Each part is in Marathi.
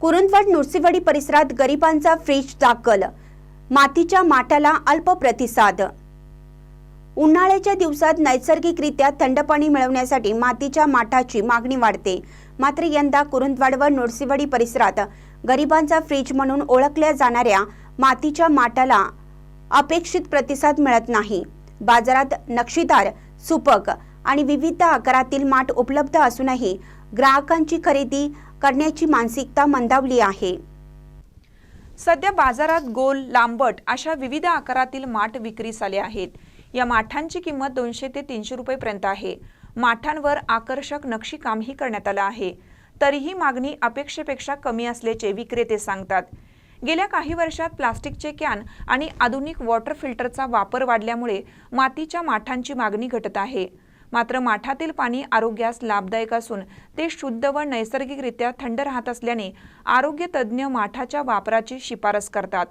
कुरुंदवड नुरसिवाडी परिसरात गरिबांचा फ्रीज दाखल. मातीच्या माठाला अल्प प्रतिसाद. उन्हाळ्याच्या दिवसात नैसर्गिकरित्या थंड पाणी मिळवण्यासाठी मातीच्या माठाची मागणी वाढते. मात्र यंदा कुरुंदवाड व नृसिंहवाडी परिसरात गरिबांचा फ्रीज म्हणून ओळखल्या जाणाऱ्या मातीच्या माठाला अपेक्षित प्रतिसाद मिळत नाही. बाजारात नक्षीदार सुपक आणि विविध आकारातील माठ उपलब्ध असूनही ग्राहकांची खरेदी करण्याची मानसिकता मंदावली आहे. सध्या बाजारात गोल लांबट अशा विविध आकारातील माठ विक्रीस आले आहेत. या माठांची किंमत दोनशे ते तीनशे रुपयेपर्यंत आहे. माठांवर आकर्षक नक्षीकामही करण्यात आलं आहे. तरीही मागणी अपेक्षेपेक्षा कमी असल्याचे विक्रेते सांगतात. गेल्या काही वर्षात प्लास्टिकचे कॅन आणि आधुनिक वॉटर फिल्टरचा वापर वाढल्यामुळे मातीच्या माठांची मागणी घटत आहे. मात्र माठातील पाणी आरोग्यास लाभदायक असून ते शुद्ध व नैसर्गिकरित्या थंड राहत असल्याने आरोग्य तज्ज्ञ माठाच्या वापराची शिफारस करतात.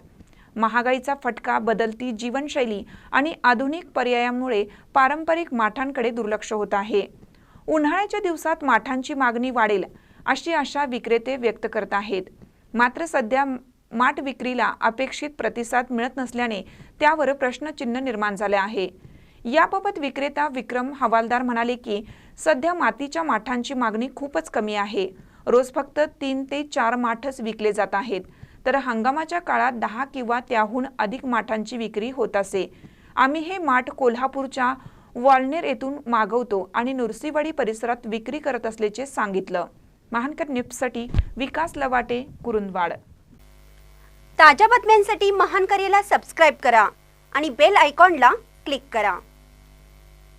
महागाईचा फटका बदलती जीवनशैली आणि आधुनिक पर्यायांमुळे पारंपरिक माठांकडे दुर्लक्ष होत आहे. उन्हाळ्याच्या दिवसात माठांची मागणी वाढेल अशी आशा विक्रेते व्यक्त करत आहेत. मात्र सध्या माठ विक्रीला अपेक्षित प्रतिसाद मिळत नसल्याने त्यावर प्रश्नचिन्ह निर्माण झाले आहे. याबाबत विक्रेता विक्रम हवालदार म्हणाले की सध्या मातीच्या माठांची मागणी खूपच कमी आहे. रोज फक्त तीन ते चार माठच विकले जात आहेत. तर हंगामाच्या काळात दहा किंवा त्याहून अधिक माठांची विक्री होत असे. आम्ही हे माठ कोल्हापूरच्या वॉल्नेर येथून मागवतो आणि नुरसीवाडी परिसरात विक्री करत असल्याचे सांगितलं. महानकर न्यूजसाठी विकास लवाटे कुरुंदवाड. ताज्या बातम्यांसाठी महान करेला सबस्क्राईब करा आणि बेल आयकॉनला क्लिक करा.